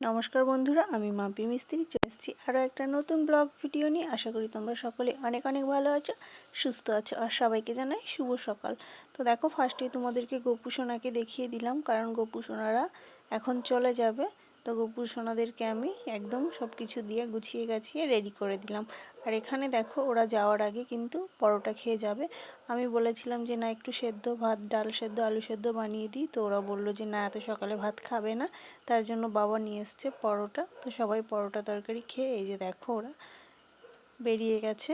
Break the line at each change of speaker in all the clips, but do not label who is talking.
নমস্কার বন্ধুরা, আমি মাপি মিস্ত্রি, চলে এসেছি আরও একটা নতুন ব্লগ ভিডিও নিয়ে। আশা করি তোমরা সকলে অনেক অনেক ভালো আছো, সুস্থ আছো আর সবাইকে জানাই শুভ সকাল। তো দেখো ফার্স্টে তোমাদেরকে গোপু সোনাকে দেখিয়ে দিলাম, কারণ গোপু সোনারা এখন চলে যাবে। তো গোপুর সোনাদেরকে আমি একদম সব কিছু দিয়ে গুছিয়ে গাছিয়ে রেডি করে দিলাম। আর এখানে দেখো ওরা যাওয়ার আগে কিন্তু পরোটা খেয়ে যাবে। আমি বলেছিলাম যে, না, একটু সেদ্ধ ভাত, ডাল সেদ্ধ, আলু সেদ্ধ বানিয়ে দিই। তো ওরা বলল যে, না, এত সকালে ভাত খাবে না। তার জন্য বাবা নিয়ে এসছে পরোটা। তো সবাই পরোটা তরকারি খেয়ে এই যে দেখো ওরা বেরিয়ে গেছে।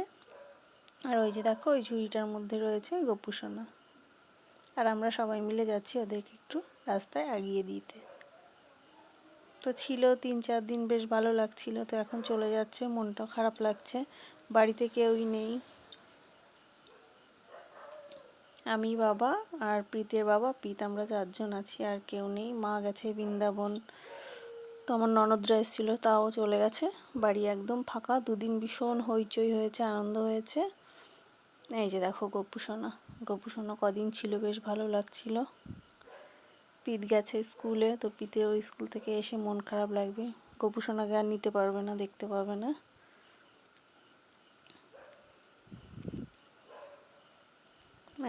আর ওই যে দেখো ওই ঝুড়িটার মধ্যে রয়েছে গোপুসোনা আর আমরা সবাই মিলে যাচ্ছি ওদেরকে একটু রাস্তায় আগিয়ে দিতে। তো ছিল, তিন চার দিন বেশ ভালো লাগছিল। তো এখন চলে যাচ্ছে মনটা খারাপ লাগছে। বাড়িতে কেউই নেই। আমি বাবা আর প্রীতের বাবা। প্রীত, আমরা চারজন আছি, আর কেউ নেই। মা গেছে বৃন্দাবন। তো আমার ননদরা এসেছিল, তাও চলে গেছে। বাড়ি একদম ফাঁকা, দুদিন ভীষণ হইচই হয়েছে, আনন্দ হয়েছে। এই যে দেখো, গোপুসোনা। গোপুসোনা কদিন ছিল, বেশ ভালো লাগছিল। পিত গেছে স্কুলে, তো পিতেও স্কুল থেকে এসে মন খারাপ লাগবে। গোপুসোনাকে আর নিতে পারবে না, দেখতে পাবে না।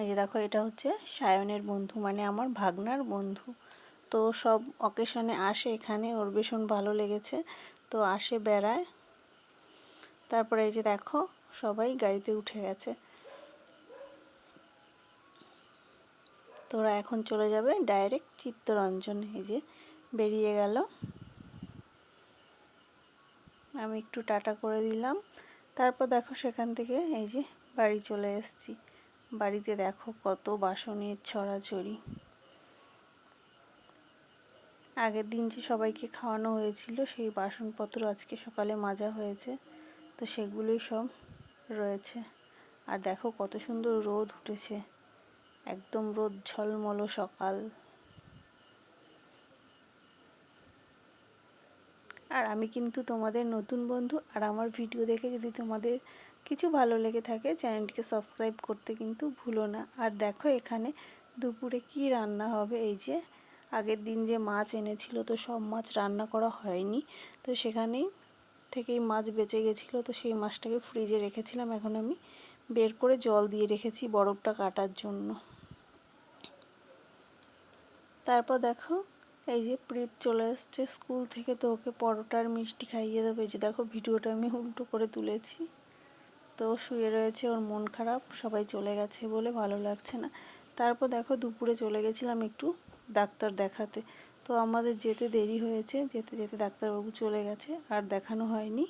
এই যে দেখো, এটা হচ্ছে সায়নের বন্ধু মানে আমার ভাগনার বন্ধু। তো সব অকেশনে আসে এখানে, ওর ভীষণ ভালো লেগেছে। তো আসে বেড়ায়। তারপরে এই যে দেখো, সবাই গাড়িতে উঠে গেছে। তোরা এখন চলে যাবে ডাইরেক্ট চিত্তরঞ্জন এই যে বেরিয়ে গেল। আমি একটু টাটা করে দিলাম। তারপর দেখো সেখান থেকে এই যে বাড়ি চলে এসেছি। বাড়িতে দেখো কত বাসনের ছড়াছড়ি। আগের দিন যে সবাইকে খাওয়ানো হয়েছিল, সেই বাসনপত্র আজকে সকালে মাজা হয়েছে। তো সেগুলোই সব রয়েছে। আর দেখো কত সুন্দর রোদ উঠেছে। একদম রোদ ঝলমল সকাল। আর আমি কিন্তু তোমাদের নতুন বন্ধু, আর আমার ভিডিও দেখে যদি তোমাদের কিছু ভালো লেগে থাকে, চ্যানেলটিকে সাবস্ক্রাইব করতে কিন্তু ভুলো না। আর দেখো এখানে দুপুরে কি রান্না হবে, এই যে আগের দিন যে মাছ এনেছিল, তো সব মাছ রান্না করা হয়নি। তো সেখানেই থেকেই মাছ বেঁচে গেছিল, তো সেই মাছটাকে ফ্রিজে রেখেছিলাম। এখন আমি বের করে জল দিয়ে রেখেছি বরফটা কাটার জন্য। তারপর দেখো, এই যে প্রীত চলে এসছে স্কুল থেকে, তো ওকে পরোটার মিষ্টি খাইয়ে দেবে। যে দেখো, ভিডিওটা আমি উল্টো করে তুলেছি। তো শুয়ে রয়েছে, ওর মন খারাপ, সবাই চলে গেছে বলে ভালো লাগছে না। তারপর দেখো, দুপুরে চলে গেছিলাম একটু ডাক্তার দেখাতে। তো আমাদের যেতে দেরি হয়েছে, যেতে যেতে ডাক্তারবাবু চলে গেছে, আর দেখানো হয়নি।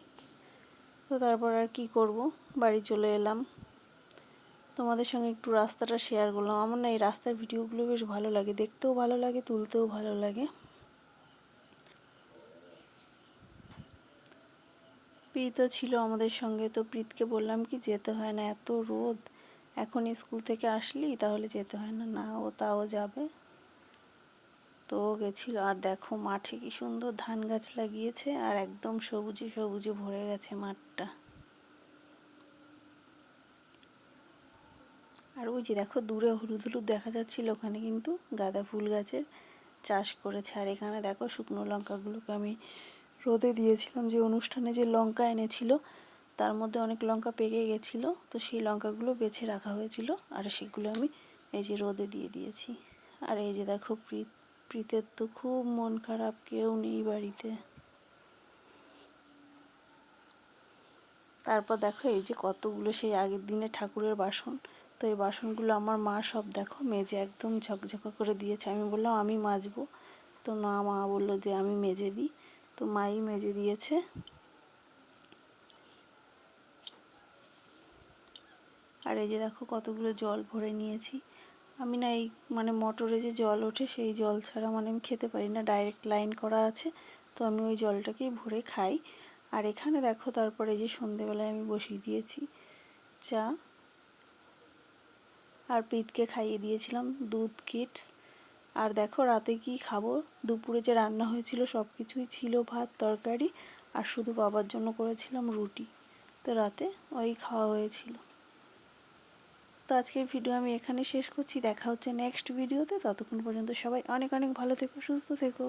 তো তারপর আর কি করব? বাড়ি চলে এলাম। তোমাদের সঙ্গে একটু রাস্তাটা শেয়ার করলাম। আমার না এই রাস্তার ভিডিওগুলো বেশ ভালো লাগে, দেখতেও ভালো লাগে, তুলতেও ভালো লাগে। প্রীতও ছিল আমাদের সঙ্গে, তো প্রীতকে বললাম কি, যেতে হয় না, এত রোদ। এখন স্কুল থেকে আসলি, তাহলে যেতে হয় না। না ও, তাও যাবে। তো গেছিল। আর দেখো মাঠে কি সুন্দর ধান গাছ লাগিয়েছে, আর একদম সবুজে সবুজে ভরে গেছে মাঠটা। আর ওই যে দেখো দূরে হলুদ হলুদ দেখা যাচ্ছিল ওখানে কিন্তু গাঁদা ফুল গাছের চাষ করেছে। আর এখানে দেখো শুকনো লঙ্কাগুলোকে আমি রোদে দিয়েছিলাম। যে অনুষ্ঠানে যে লঙ্কা এনেছিল, তার মধ্যে অনেক লঙ্কা পেকে গেছিল। তো সেই লঙ্কাগুলো বেছে রাখা হয়েছিল আর সেগুলো আমি এই যে রোদে দিয়ে দিয়েছি। আর এই যে দেখো প্রীত, প্রীতের তো খুব মন খারাপ, কেউ নেই বাড়িতে। তারপর দেখো এই যে কতগুলো সেই আগের দিনে ঠাকুরের বাসন। তো এই বাসনগুলো আমার মা সব দেখো, মেজে একদম ঝকঝকা করে দিয়েছে। আমি বললাম, আমি মাজবো। তো না, মা বলল যে, আমি মেজে দিই। তো মাই মেজে দিয়েছে। আর এই যে দেখো, কতগুলো জল ভরে নিয়েছি। আমি না এই মানে মোটরে যে জল ওঠে, সেই জল ছাড়া মানে আমি খেতে পারি না। ডাইরেক্ট লাইন করা আছে, তো আমি ওই জলটাকেই ভরে খাই। আর এখানে দেখো, তারপরে যে সন্ধেবেলায় আমি বসিয়ে দিয়েছি চা। আর প্রীতকে খাইয়ে দিয়েছিলাম, দুধ, কিটস। আর দেখো রাতে কি খাব? দুপুরে যে রান্না হয়েছিল সব কিছুই ছিল, ভাত, তরকারি, আর শুধু বাবার জন্য করেছিলাম রুটি। তো রাতে ওই খাওয়া হয়েছিল। তো আজকের ভিডিও আমি এখানে শেষ করছি। দেখা হচ্ছে নেক্সট ভিডিওতে ততক্ষণ পর্যন্ত সবাই অনেক অনেক ভালো থেকো, সুস্থ থেকো।